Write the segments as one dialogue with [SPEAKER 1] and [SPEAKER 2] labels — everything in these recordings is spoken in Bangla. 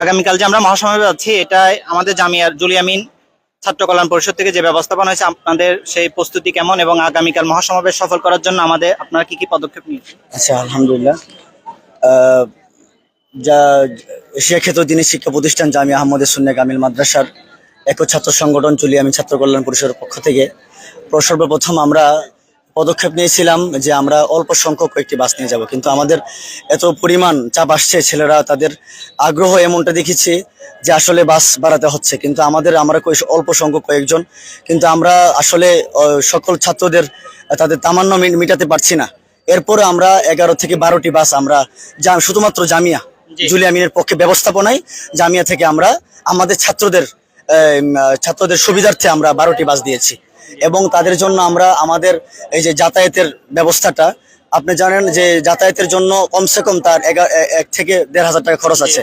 [SPEAKER 1] আগামীকাল যে আমরা মহাসমাবেশ আছি এটা আমাদের জামিয়ার জুলিয়ামিন ছাত্র কল্যাণ পরিষদ থেকে যে ব্যবস্থাপনা হয়েছে, আপনাদের সেই প্রস্তুতি কেমন এবং আগামীকাল মহাসমাবেশ সফল করার জন্য আমাদের আপনারা কি কি পদক্ষেপ নিয়েছেন?
[SPEAKER 2] আচ্ছা আলহামদুলিল্লাহ। যা এশিয়া ক্ষেত্র দিনী শিক্ষা প্রতিষ্ঠান জামিয়া আহমদের সুন্নিয়া কামিল মাদ্রাসার এক ছাত্র সংগঠন চলি আমি ছাত্র কল্যাণ পরিষদের পক্ষ থেকে সর্বপ্রথম আমরা পদক্ষেপ নিয়েছিলাম যে আমরা অল্প সংখ্যক একটি বাস নিয়ে যাব। কিন্তু আমাদের এত পরিমাণ চাপ আসছে ছেলেরা তাদের আগ্রহ এমনটা দেখেছি যে আসলে বাস বাড়াতে হচ্ছে। কিন্তু আমাদের আমরা অল্প সংখ্যক কয়েকজন কিন্তু আমরা আসলে সকল ছাত্রদের তাদের তামান্য মিটাতে পারছি না। এরপরে আমরা এগারো থেকে বারোটি বাস আমরা যা- শুধুমাত্র জামিয়া
[SPEAKER 1] জি।
[SPEAKER 2] জুলিয়ামিনের পক্ষে ব্যবস্থাপনায় জামিয়া থেকে আমরা আমাদের ছাত্রদের ছাত্রদের সুবিধার্থে আমরা বারোটি বাস দিয়েছি। এবং তাদের জন্য আমরা আমাদের এই যে যাতায়াতের ব্যবস্থাটা আপনি জানেন যে যাতায়াতের জন্য কমসে কম তার এক থেকে দেড় হাজার টাকা খরচ আছে।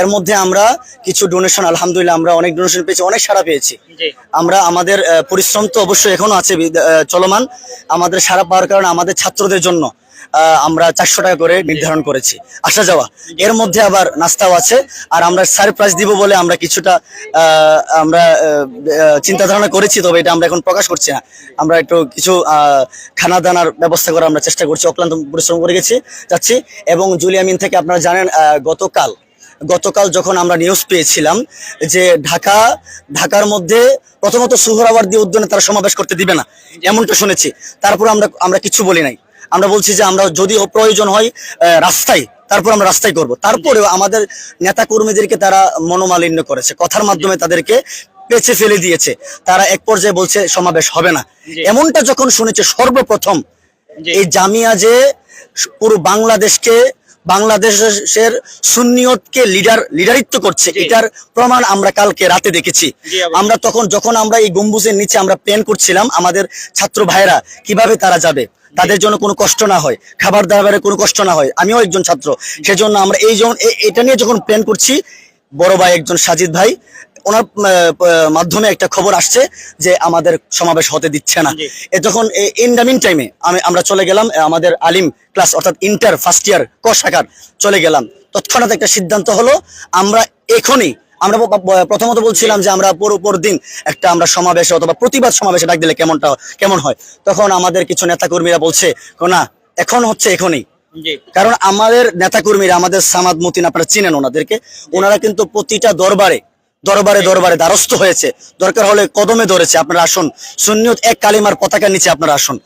[SPEAKER 2] এর মধ্যে আমরা কিছু ডোনেশন আলহামদুলিল্লাহ আমরা অনেক ডোনেশন পেয়েছি অনেক সারা পেয়েছি। আমরা আমাদের পরিশ্রম তো অবশ্যই এখনও আছে চলমান। আমাদের সারা পাওয়ার কারণে আমাদের ছাত্রদের জন্য আমরা চারশো টাকা করে নির্ধারণ করেছি। আসা যাওয়া। এর মধ্যে আবার নাস্তাও আছে। আর আমরা সারপ্রাইজ দিব বলে আমরা কিছুটা আমরা চিন্তা ধারণা করেছি, তবে এটা আমরা এখন প্রকাশ করছি না। আমরা একটু কিছু খানা দানার ব্যবস্থা করার আমরা চেষ্টা করছি, অক্লান্ত পরিশ্রম করে গেছি, যাচ্ছি। এবং জুলিয়ামিন থেকে আপনারা জানেন গতকাল গতকাল যখন আমরা নিউজ পেয়েছিলাম যে ঢাকা, ঢাকার মধ্যে প্রথমত সুহরাওয়ার্দী উদ্যানে তারা সমাবেশ করতে দিবে না, এমনটা শুনেছি। তারপর আমরা আমরা কিছু বলি নাই। আমরা বলছি যে আমরা যদি প্রয়োজন হয় রাস্তায় তারপর আমরা রাস্তায় করব। তারপরেও আমাদের নেতা কর্মীদেরকে তারা মনোমালিন্য করেছে। কথার মাধ্যমে তাদেরকে পেছে ফেলে দিয়েছে। তারা এক পর্যায়ে বলছে সমাবেশ হবে না। এমনটা যখন শুনেছে সর্বপ্রথম এই জামিয়া যে পুরো বাংলাদেশকে বাংলাদেশের সুন্নিয়তকে লিডার লিডারিত্ব করছে এটার প্রমাণ আমরা কালকে রাতে দেখেছি। আমরা তখন যখন আমরা এই গম্বুজের নিচে আমরা প্ল্যান করছিলাম আমাদের ছাত্র ভাইরা কীভাবে তারা যাবে তাদের জন্য কোনো কষ্ট না হয় খাবার দাবারের কোনো কষ্ট না হয় আমিও একজন ছাত্র। সেজন্য আমরা এই এটা নিয়ে যখন প্ল্যান করছি বড় ভাই একজন সাজিদ ভাই ওনার মাধ্যমে একটা খবর আসছে যে আমাদের সমাবেশ হতে দিচ্ছে না। যখন ইন দ্য মিন টাইমে আমি আমরা চলে গেলাম আমাদের আলিম ক্লাস অর্থাৎ ইন্টার ফার্স্ট ইয়ার ক শাখার চলে গেলাম। তৎক্ষণাৎ একটা সিদ্ধান্ত হলো আমরা এখনই আমরা প্রথমত বলছিলাম যে আমরা পর পর দিন একটা আমরা সমাবেশে অথবা প্রতিবাদ সমাবেশে ডাক দিলে কেমনটা কেমন হয়। তখন আমাদের কিছু নেতাকর্মীরা বলছে না এখন হচ্ছে এখনই। কারণ আমাদের নেতাকর্মীরা আমাদের সামাদ মতিন আপনারা চিনেন ওনাদেরকে ওনারা কিন্তু প্রতিটা দরবারে দরবারে দরবারে দ্বারস্থ হয়েছে। দরকার হলে কদমে ধরেছে। আপনারা আসুন। সুন্নিয়ত এক কালিমার পতাকার নিচে আপনারা আসুন।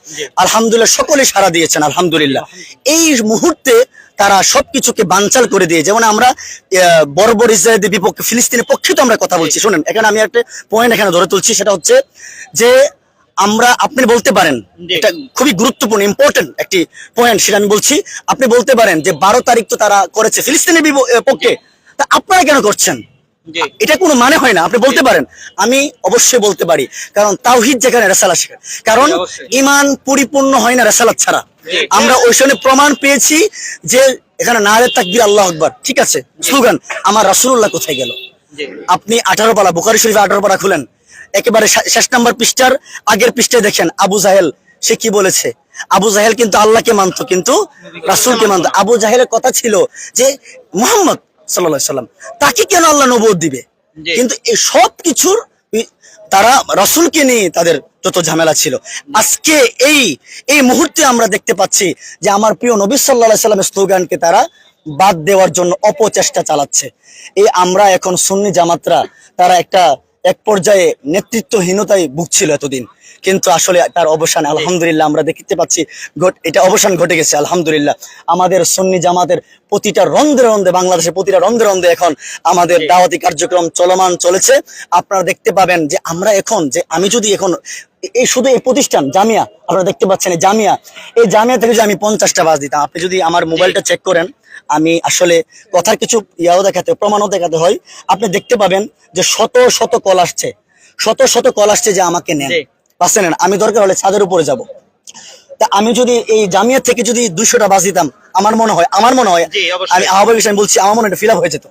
[SPEAKER 2] আলহামদুলিল্লাহ সকলে সারা দিয়েছেন আলহামদুলিল্লাহ। এই মুহূর্তে তারা সবকিছুকে বানচাল করে দিয়ে যেমন আমরা বর্বর ইসরায়েলের বিপক্ষে ফিলিস্তিনের পক্ষে তো আমরা কথা বলছি। শুনেন এখানে আমি একটা পয়েন্ট এখানে ধরে তুলছি সেটা হচ্ছে যে আমরা আপনি বলতে পারেন এটা খুবই গুরুত্বপূর্ণ ইম্পর্টেন্ট একটি পয়েন্ট সেটা আমি বলছি। আপনি বলতে পারেন যে বারো তারিখ তো তারা করেছে ফিলিস্তিনের পক্ষে। তা আপনারা কেন করছেন? এটা কোনো মানে হয় না আপনি বলতে পারেন। আমি অবশ্যই বলতে পারি কারণ তাওহিদ যেখানে রেসালা শেখায় কারণ ইমান পরিপূর্ণ হয় না রেসালাত ছাড়া। আমরা ওই সময় প্রমাণ পেয়েছি যে এখানে নারে তাকবির আল্লাহ আকবার। ঠিক আছে? স্লোগান আমার রাসূলুল্লাহ কোথায় গেল? আপনি আঠারো পালা বুখারি শরীফ আঠারো পালা খুলেন। একেবারে শেষ নাম্বার পৃষ্ঠার আগের পৃষ্ঠায় দেখেন আবু জাহেল সে কি বলেছে? আবু জাহেল কিন্তু আল্লাহকে মানতো কিন্তু রাসূলকে মানতো। আবু জাহেলের কথা ছিল যে মুহাম্মদ সাল্লাম। তাকে কেন আল্লাহ নবদ দিবে? কিন্তু এই সব কিছুর তারা রসুলকে নিয়ে তাদের যত ঝামেলা ছিল। আজকে এই এই মুহূর্তে আমরা দেখতে পাচ্ছি যে আমার প্রিয় নবী সাল্লাহ সাল্লামের স্লোগানকে তারা বাদ দেওয়ার জন্য অপচেষ্টা চালাচ্ছে। এই আমরা এখন সুন্নি জামাতরা তারা একটা এক পর্যায়ে নেতৃত্বহীনতায় ভুগছিল এতদিন। কিন্তু আসলে তার অবসান আলহামদুলিল্লাহ আমরা দেখতে পাচ্ছি এটা অবসান ঘটে গেছে আলহামদুলিল্লাহ। আমাদের সুন্নি জামাতের প্রতিটা রন্ধে রন্ধে বাংলাদেশের প্রতিটা রন্ধে রন্ধে এখন আমাদের দাওয়াতি কার্যক্রম চলমান চলেছে। আপনারা দেখতে পাবেন যে আমরা এখন যে আমি যদি এখন এই শুধু এই প্রতিষ্ঠান জামিয়া আপনারা দেখতে পাচ্ছেন জামিয়া এই জামিয়া থেকে যদি আমি পঞ্চাশটা বাস দিতাম আপনি যদি আমার মোবাইলটা চেক করেন আমি আসলে কথার কিছু ইয়াও দেখাতে প্রমাণও দেখাতে হয়। আপনি দেখতে পাবেন যে শত শত কল আসছে। শত শত কল আসছে যে আমাকে নেন।
[SPEAKER 1] জি।
[SPEAKER 2] নেন। আমি দরকার হলে ছাদের উপরে যাব। তা আমি যদি এই জামিয়া থেকে যদি দুশোটা বাস দিতাম আমার মনে হয় আমার মনে হয়। আমি আহ্বায়ক হিসেবে বলছি আমার মনে হয় ফিল আপ হয়ে যেত।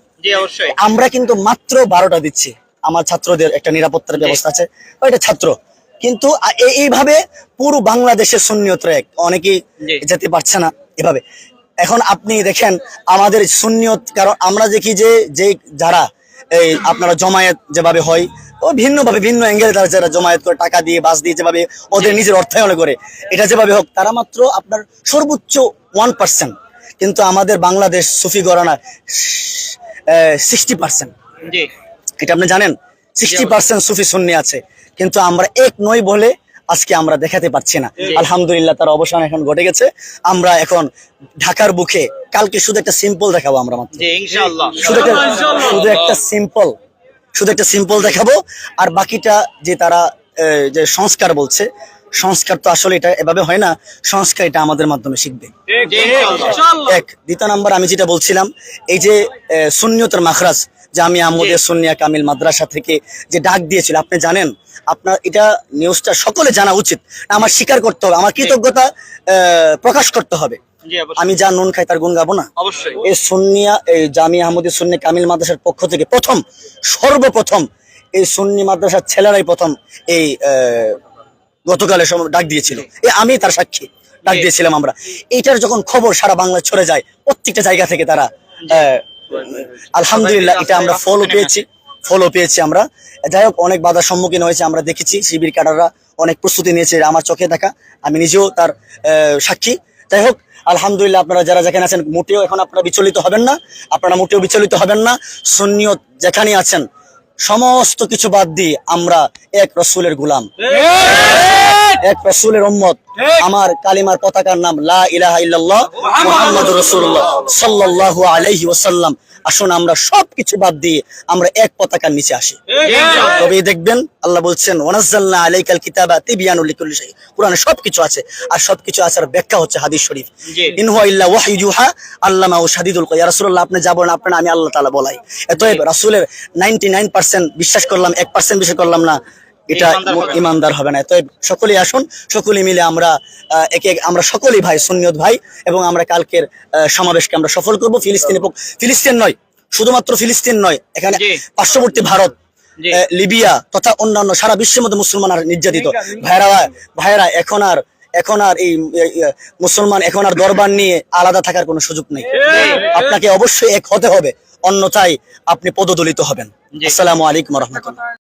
[SPEAKER 2] আমরা কিন্তু মাত্র বারোটা দিচ্ছি। আমার ছাত্রদের একটা নিরাপত্তার ব্যবস্থা আছে। ওইটা ছাত্র। কিন্তু এই- এইভাবে পুরো বাংলাদেশের সুন্নিয়ত এক। অনেকেই যেতে পারছে না এভাবে। এখন আপনি দেখেন আমাদের সুন্নিয়ত কারণ আমরা দেখি যে যে যারা এই আপনারা জমায়েত যেভাবে হয় ও ভিন্নভাবে ভিন্ন অ্যাঙ্গেলে তারা যারা জমায়েত করে টাকা দিয়ে বাস দিয়ে যেভাবে ওদের নিজের অর্থায়ন করে এটা যেভাবে হোক তারা মাত্র আপনার সর্বোচ্চ ওয়ান পার্সেন্ট কিন্তু আমাদের বাংলাদেশ সুফি গরানা সিক্সটি পার্সেন্ট এটা আপনি জানেন? সিক্সটি পার্সেন্ট সুফি সুন্নি আছে। কিন্তু আমরা এক নই বলে আজকে আমরা দেখাতে পারছি না। আলহামদুলিল্লাহ তার অবসান এখন ঘটে গেছে। আমরা এখন ঢাকার বুকে কালকে শুধু একটা সিম্পল দেখাবো আমরা মাত্র। শুধু একটা শুধু একটা সিম্পল শুধু একটা সিম্পল দেখাবো। আর বাকিটা যে তারা যে সংস্কার বলছে সংস্কার তো আসলে এটা এভাবে হয় না সংস্কার এটা আমাদের মাধ্যমে শিখবে। এক দ্বিতীয় নাম্বার আমি যেটা বলছিলাম এই যে সুন্নিয়তের মাখরাজ যে আমি আমাদের সুন্নিয়া কামিল মাদ্রাসা থেকে যে ডাক দিয়েছিল আপনি জানেন? আপনার এটা নিউজটা সকলে জানা উচিত। আমার স্বীকার করতে হবে আমার কৃতজ্ঞতা প্রকাশ করতে হবে। আমি যা নুন খাই তার গুণ গাবো না। এই সুন্নিয়া এই জামিয়া আহমদী সুন্নি কামিল মাদ্রাসার পক্ষ থেকে প্রথম সর্বপ্রথম এই সুন্নি মাদ্রাসার ছেলেরাই প্রথম এই আহ, গতকালের সময় ডাক দিয়েছিল। এ আমি তার সাক্ষী ডাক দিয়েছিলাম আমরা। এইটার যখন খবর সারা বাংলা ছড়ে যায় প্রত্যেকটা জায়গা থেকে তারা আহ, আলহামদুলিল্লাহ এটা আমরা ফলও পেয়েছি ফলও পেয়েছি আমরা। যাই হোক অনেক বাধার সম্মুখীন হয়েছে আমরা দেখেছি শিবির ক্যাডাররা অনেক প্রস্তুতি নিয়েছে আমার চোখে দেখা আমি নিজেও তার আহ, সাক্ষী। যাই হোক আলহামদুলিল্লাহ আপনারা যারা যেখানে আছেন মোটেও এখন আপনারা বিচলিত হবেন না আপনারা মোটেও বিচলিত হবেন না সুন্নিয়ত যেখানে আছেন সমস্ত কিছু বাদ দিয়ে আমরা এক রসুলের গুলাম। এক রসুলের উম্মত। আমার কালিমার পতাকার নাম লা ইলাহা ইল্লাল্লাহ মুহাম্মাদুর রাসূলুল্লাহ। সাল্লাল্লাহু আলাইহি ওয়াসাল্লাম। আসুন আমরা সবকিছু বাদ দিয়ে আমরা এক পতাকার নিচে আসি। তবে দেখবেন আল্লাহ বলছেন ওয়ানাজ্জালনা আলাইকাল কিতাবা তিবিয়ানুল লিকুল্লি শাই কোরআনে সবকিছু আছে। আর সবকিছু আছে আর ব্যাখ্যা হচ্ছে হাদিস শরীফ। ইন হুয়া ইল্লা ওয়াহয়ু ইউহা আল্লামা ও শাদীদুল রাসূলুল্লাহ আপনি যাবেন আপনার আমি আল্লাহ তাআলা বলাই। এতএব রাসূলের 99% বিশ্বাস করলাম 1% বিশ্বাস করলাম না। এটা
[SPEAKER 1] ইমানদার হবে না।
[SPEAKER 2] এতএব সকলেই আসুন সকলে মিলে আমরা একে আমরা সকলেই ভাই সুন্নিয়ত ভাই এবং আমরা কালকের সমাবেশকে আমরা সফল করব। ফিলিস্তিনি পক্ষ- ফিলিস্তিন নয় শুধুমাত্র ফিলিস্তিন নয় এখানে পার্শ্ববর্তী ভারত লিবিয়া তথা অন্যান্য সারা বিশ্বের মধ্যে মুসলমান আর নির্যাতিত। ভাইরা ভাইরা এখন আর এখন আর এই মুসলমান এখন আর দরবার নিয়ে আলাদা থাকার কোনো সুযোগ নেই। আপনাকে অবশ্যই এক হতে হবে অন্যথায় আপনি পদদলিত হবেন। আসসালামু আলাইকুম রহমতুল্লাহ।